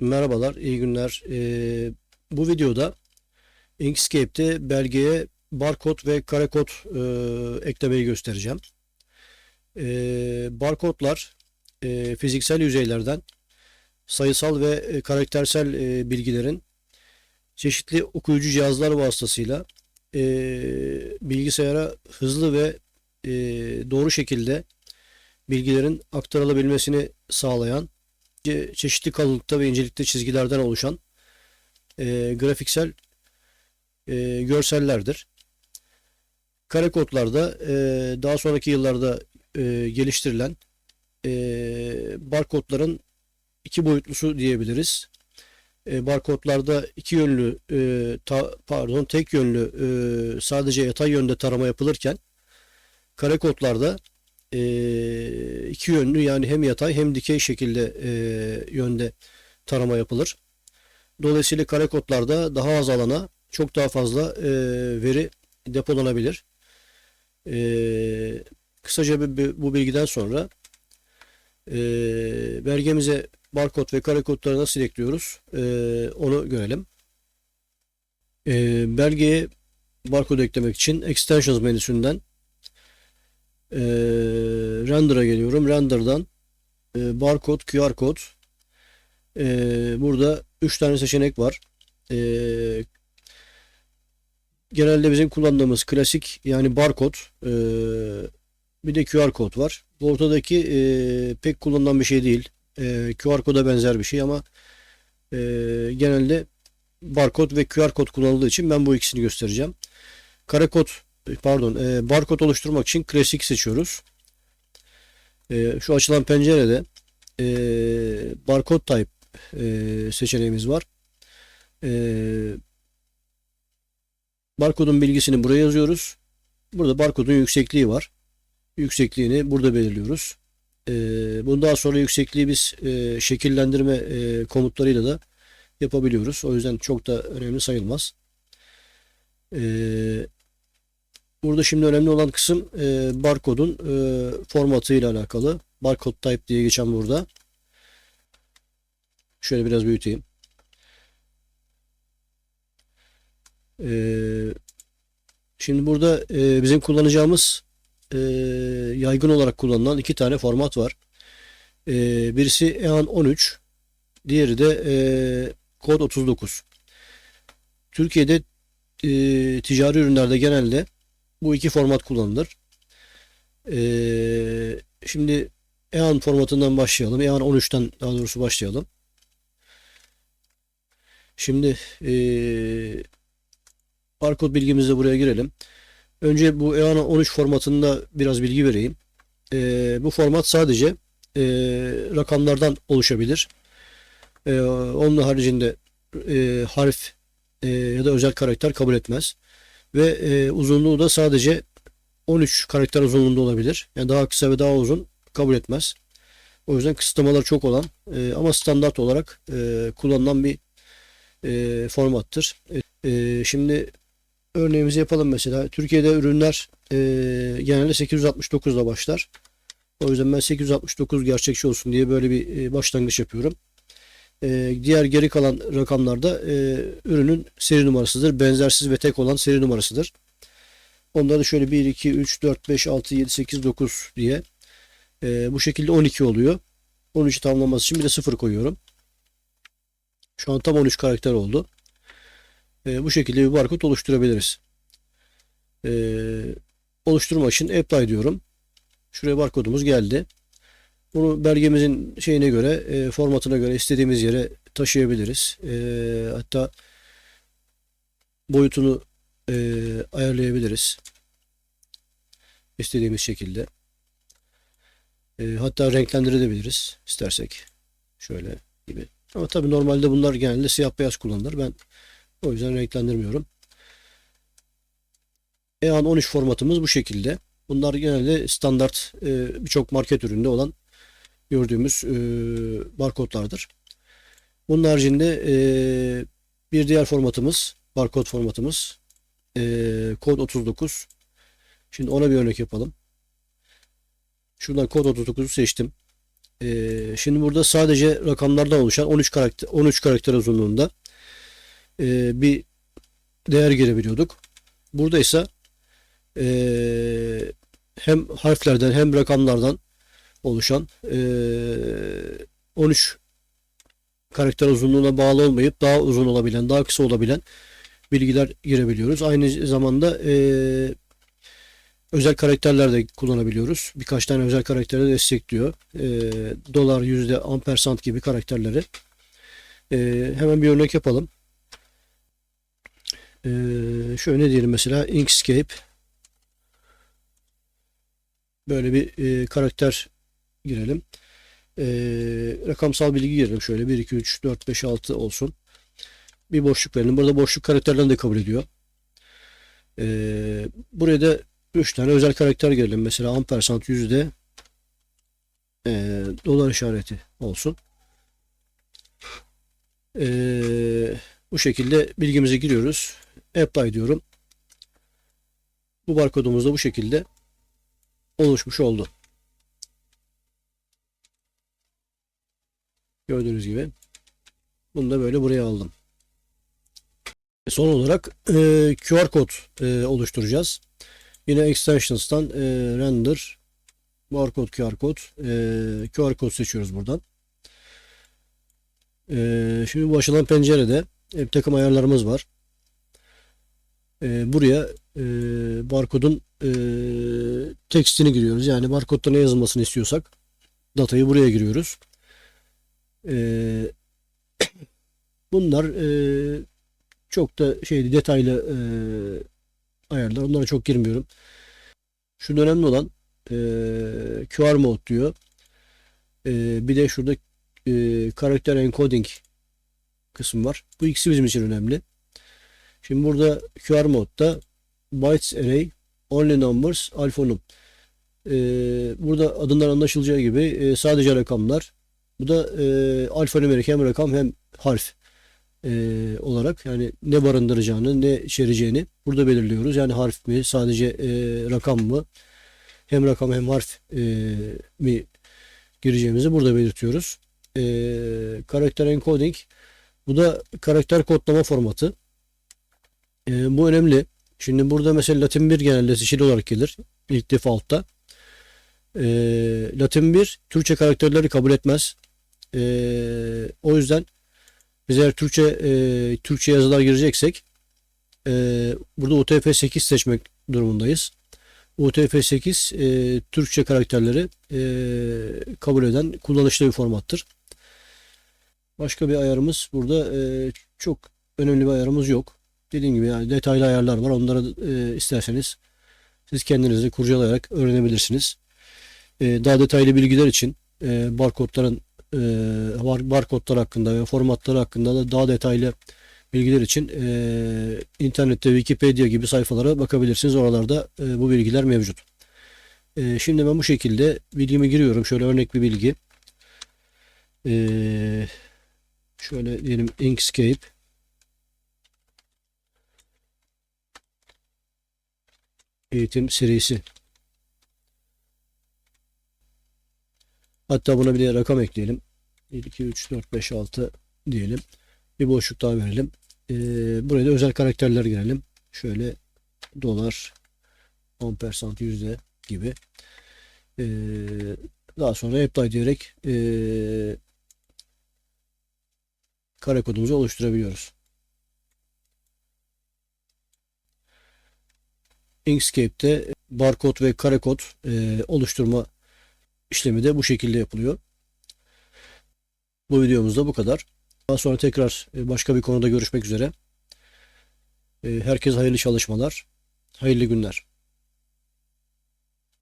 Merhabalar, iyi günler. Ee, bu videoda Inkscape'te belgeye barkod ve karekod e, eklemeyi göstereceğim. Ee, barkodlar e, fiziksel yüzeylerden sayısal ve e, karaktersel e, bilgilerin çeşitli okuyucu cihazlar vasıtasıyla e, bilgisayara hızlı ve e, doğru şekilde bilgilerin aktarılabilmesini sağlayan çeşitli kalınlıkta ve incelikte çizgilerden oluşan e, grafiksel e, görsellerdir. Kare kodlarda e, daha sonraki yıllarda e, geliştirilen e, barkodların iki boyutlusu diyebiliriz. E, barkodlarda iki yönlü e, ta- pardon tek yönlü e, sadece yatay yönde tarama yapılırken kare kodlarda e, iki yönlü yani hem yatay hem dikey şekilde e, yönde tarama yapılır. Dolayısıyla kare kodlarda daha az alana çok daha fazla e, veri depolanabilir. E, kısaca bu- bilgiden sonra e, belgemize barkod ve kare kodları nasıl ekliyoruz e, onu görelim. E, belgeye barkod eklemek için Extensions menüsünden e, render'a geliyorum. Render'dan e, barkod, QR kod. E, burada 3 tane seçenek var. E, genelde bizim kullandığımız klasik yani barkod e, bir de QR kod var. Bu ortadaki e, pek kullanılan bir şey değil. E, QR koda benzer bir şey ama e, genelde barkod ve QR kod kullanıldığı için ben bu ikisini göstereceğim. Kare kod pardon e, barkod oluşturmak için klasik seçiyoruz. E, şu açılan pencerede e, barkod type e, seçeneğimiz var. E, barkodun bilgisini buraya yazıyoruz. Burada barkodun yüksekliği var. Yüksekliğini burada belirliyoruz. E, bunu daha sonra yüksekliği biz e, şekillendirme e, komutlarıyla da yapabiliyoruz. O yüzden çok da önemli sayılmaz. E, Burada şimdi önemli olan kısım e, barkodun e, formatı ile alakalı. Barcode type diye geçen burada. Şöyle biraz büyüteyim. E, şimdi burada e, bizim kullanacağımız e, yaygın olarak kullanılan iki tane format var. E, birisi EAN 13, diğeri de e, kod 39. Türkiye'de e, ticari ürünlerde genelde bu iki format kullanılır. Ee, şimdi EAN formatından başlayalım. EAN 13'ten daha doğrusu başlayalım. Şimdi ee, barkod bilgimizi buraya girelim. Önce bu EAN 13 formatında biraz bilgi vereyim. Ee, bu format sadece ee, rakamlardan oluşabilir. Ee, onun haricinde ee, harf ee, ya da özel karakter kabul etmez ve e, uzunluğu da sadece 13 karakter uzunluğunda olabilir. Yani daha kısa ve daha uzun kabul etmez. O yüzden kısıtlamalar çok olan e, ama standart olarak e, kullanılan bir e, formattır. E, şimdi örneğimizi yapalım mesela. Türkiye'de ürünler e, genelde 869 ile başlar. O yüzden ben 869 gerçekçi olsun diye böyle bir e, başlangıç yapıyorum. E, diğer geri kalan rakamlarda e, ürünün seri numarasıdır. Benzersiz ve tek olan seri numarasıdır. Onları şöyle 1, 2, 3, 4, 5, 6, 7, 8, 9 diye e, bu şekilde 12 oluyor. 13'ü tamamlaması için bir de 0 koyuyorum. Şu an tam 13 karakter oldu. E, bu şekilde bir barkod oluşturabiliriz. E, oluşturmak için apply diyorum. Şuraya barkodumuz geldi. Bunu belgemizin şeyine göre, e, formatına göre istediğimiz yere taşıyabiliriz. E, hatta boyutunu e, ayarlayabiliriz. İstediğimiz şekilde. E, hatta renklendirebiliriz istersek. Şöyle gibi. Ama tabii normalde bunlar genelde siyah beyaz kullanılır. Ben o yüzden renklendirmiyorum. EAN 13 formatımız bu şekilde. Bunlar genelde standart e, birçok market üründe olan gördüğümüz e, barkodlardır. Bunun haricinde e, bir diğer formatımız, barkod formatımız e, kod 39. Şimdi ona bir örnek yapalım. Şuradan kod 39'u seçtim. Ee, şimdi burada sadece rakamlardan oluşan 13 karakter 13 karakter uzunluğunda e, bir değer girebiliyorduk. Burada ise e, hem harflerden hem rakamlardan oluşan e, 13 karakter uzunluğuna bağlı olmayıp daha uzun olabilen, daha kısa olabilen bilgiler girebiliyoruz. Aynı zamanda e, özel karakterler de kullanabiliyoruz. Birkaç tane özel karakteri de destekliyor. E, dolar, yüzde, ampersand gibi karakterleri. E, hemen bir örnek yapalım. E, şöyle ne diyelim mesela Inkscape böyle bir e, karakter girelim. E, rakamsal bilgi girelim. Şöyle 1, 2, 3, 4, 5, 6 olsun. Bir boşluk verelim. Burada boşluk karakterlerini de kabul ediyor. E, buraya da 3 tane özel karakter girelim. Mesela ampersand yüzde e, dolar işareti olsun. E, bu şekilde bilgimizi giriyoruz. Apply diyorum. Bu barkodumuz da bu şekilde oluşmuş oldu. Gördüğünüz gibi. Bunu da böyle buraya aldım. Son olarak e, QR kod e, oluşturacağız. Yine extensions'tan e, render barcode QR kod e, QR kod seçiyoruz buradan. E, şimdi bu açılan pencerede bir takım ayarlarımız var. E, buraya e, barkodun e, tekstini giriyoruz. Yani barkodda ne yazılmasını istiyorsak datayı buraya giriyoruz. E, bunlar e, çok da şey detaylı e, ayarlar. Onlara çok girmiyorum. Şunun önemli olan e, QR mode diyor. E, bir de şurada karakter encoding kısmı var. Bu ikisi bizim için önemli. Şimdi burada QR modda bytes array only numbers alfonum. E, burada adından anlaşılacağı gibi e, sadece rakamlar. Bu da e, alfanümerik hem rakam hem harf e, olarak yani ne barındıracağını ne içereceğini burada belirliyoruz. Yani harf mi sadece e, rakam mı hem rakam hem harf e, mi gireceğimizi burada belirtiyoruz. E, karakter encoding bu da karakter kodlama formatı. E, bu önemli. Şimdi burada mesela Latin 1 genelde seçili olarak gelir. ilk default'ta. E, Latin 1 Türkçe karakterleri kabul etmez. E, o yüzden biz eğer Türkçe e, Türkçe yazılar gireceksek e, burada UTF-8 seçmek durumundayız. UTF-8 e, Türkçe karakterleri e, kabul eden kullanışlı bir formattır. Başka bir ayarımız burada e, çok önemli bir ayarımız yok. Dediğim gibi yani detaylı ayarlar var. Onları e, isterseniz siz kendiniz de kurcalayarak öğrenebilirsiniz. E, daha detaylı bilgiler için e, barkodların e, bar, barkodlar hakkında ve formatları hakkında da daha detaylı bilgiler için e, internette Wikipedia gibi sayfalara bakabilirsiniz. Oralarda e, bu bilgiler mevcut. E, şimdi ben bu şekilde bilgimi giriyorum. Şöyle örnek bir bilgi. Şöyle diyelim Inkscape. Eğitim serisi. Hatta buna bir de rakam ekleyelim. 1, 2, 3, 4, 5, 6 diyelim. Bir boşluk daha verelim. Ee, buraya da özel karakterler girelim. Şöyle dolar, ampersand yüzde gibi. Ee, daha sonra apply diyerek ee, kare kodumuzu oluşturabiliyoruz. Inkscape'de barkod ve kare kod e, oluşturma işlemi de bu şekilde yapılıyor. Bu videomuzda bu kadar. Daha sonra tekrar e, başka bir konuda görüşmek üzere. E, herkese hayırlı çalışmalar, hayırlı günler.